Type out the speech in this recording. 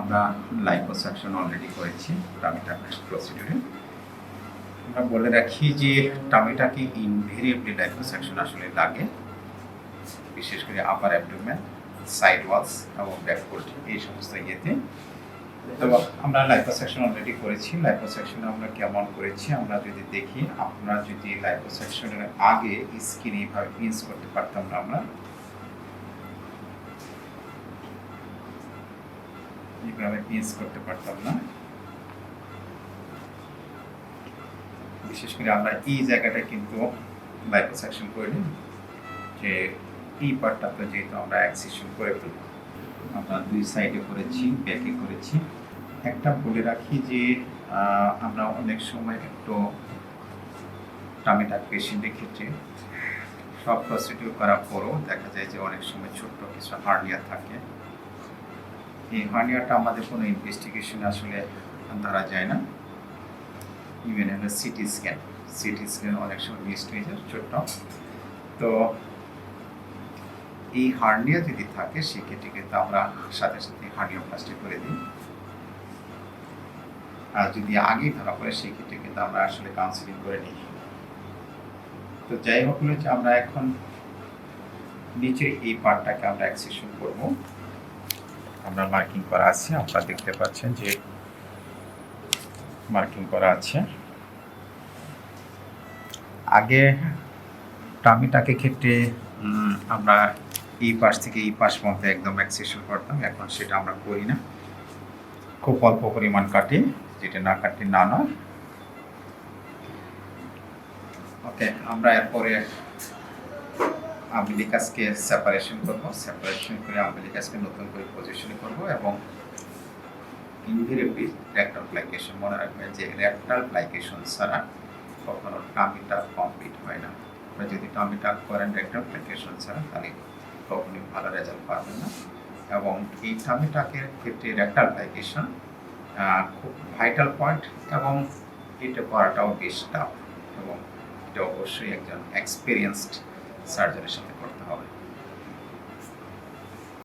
আমরা liposuction already করেছি টামিটা প্রসিডিউরে আমরা বলে রাখি যে টামিটাকে ইনভেরিয়েবলি লাইপোসাকশন আসলে লাগে, বিশেষ করে আপার অ্যাবডোমেন সাইড ওয়ালস এবং ব্যাকফুট এই সমস্ত ইয়েতে। তো আমরা লাইপোসাকশন অলরেডি করেছি লাইপোসাকশনে আমরা কেমন করেছি, আমরা যদি দেখি আমরা যদি লাইপোসাকশনের আগে স্কিন এইভাবে পিন্স করতে পারতাম না আমরা এইভাবে পিন্স করতে পারতাম না। বিশেষ করে আমরা এই জায়গাটা কিন্তু লাইপোসাকশন করিনি যে এই পার্টটাতে যেহেতু আমরা অ্যাক্সিশন করে ফেলি, আমরা দুই সাইডে করেছি ব্যাকে করেছি। একটা বলে রাখি যে আমরা অনেক সময় একটু টামিটাক পেশেন্টের ক্ষেত্রে সব প্রসিডিউর করার পরও দেখা যায় যে অনেক সময় ছোট্ট কিছু হার্নিয়া থাকে। এই হার্নিয়াটা আমাদের কোনো ইনভেস্টিগেশন আসলে ধরা যায় না। ইভেন হলো সিটি স্ক্যান সিটি স্ক্যান অনেক সময় মিসড হয়ে যায়, ছোট্ট। তো এই হার্নিয়া যদি থাকে, সেক্ষেত্রে কিন্তু আমরা সাথে সাথে হার্নিওপ্লাস্টি করে দিই। আর যদি আগেই ধরা পড়ে, সেক্ষেত্রে কিন্তু আমরা আসলে কাউন্সিলিং করে নিই। তো যাই হোক হলো যে আমরা এখন নিচে এই পার্টটাকে আমরা অ্যাক্সেশন করব। আমরা মার্কিং করা আছে আপনারা দেখতে পাচ্ছেন যে মার্কিং করা আছে। আগে টামিটাকে ক্ষেত্রে আমরা এই পাশ থেকে এই পাশ মধ্যে একদম অ্যাক্সেশন করতাম, এখন সেটা আমরা করি না। খুব অল্প পরিমাণ কাটি, যেটা না কাটলে না নয়। ওকে আমরা এরপরে আম্বিলিকাসকে সেপারেশন করব। সেপারেশন করে আম্বিলিকাসকে নতুন করে পজিশন করব এবং ইনভেরিয়েবলি রেক্টাল প্লাইকেশন মনে রাখবেন যে রেক্টাল প্লাইকেশন ছাড়া কখনো টামিটা কমপ্লিট হয় না। আপনি যদি টামিটা করেন রেক্টাল প্লাইকেশন ছাড়া, তাহলে কখনোই ভালো রেজাল্ট পাবেন না। এবং এই টামিটাকের ক্ষেত্রে রেক্টাল প্লাইকেশন খুব ভাইটাল পয়েন্ট এবং এটা করাটাও বেশ টাফ এবং এটা অবশ্যই একজন এক্সপিরিয়েন্সড সার্জনের সাথে।